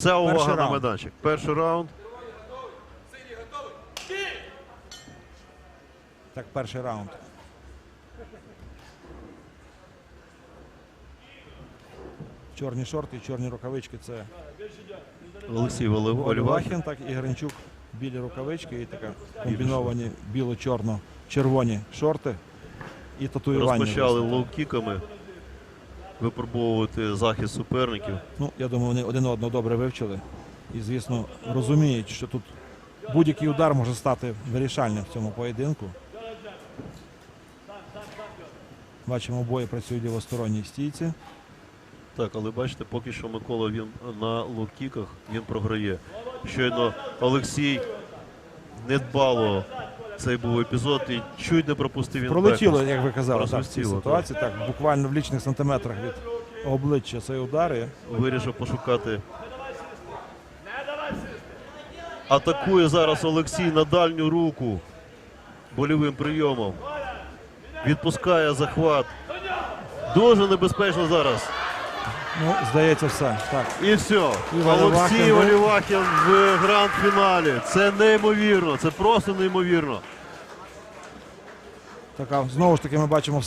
Це увага Перший на раунд. майданчик. Перший раунд. Так, перший раунд. Чорні шорти, чорні рукавички це Олексій Олівахін. Олівахін, так і Гринчук. Білі рукавички і така комбіновані біло-чорно-червоні шорти і татуювання. Розпочали лоу-кіками випробовувати захист суперників. Ну, я думаю, вони один одного добре вивчили. І, звісно, розуміють, що тут будь-який удар може стати вирішальним в цьому поєдинку. Бачимо, обоє працюють в лівосторонній стійці. Так, але бачите, поки що Микола він на лоу-кіках він програє. Щойно Олексій недбало цей був епізод і чуть не пропустив він Пролетіло, як ви казали, так, в цій ситуації. Так, буквально в лічних сантиметрах від обличчя цей удар. І Вирішив пошукати. Атакує зараз Олексій на дальню руку больовим прийомом. Відпускає захват. Дуже небезпечно зараз. Ну, здається, все. Так. І все. І Олексій. Олівахін в гранд-фіналі. Це неймовірно. Це просто неймовірно. Така, знову ж таки, ми бачимо все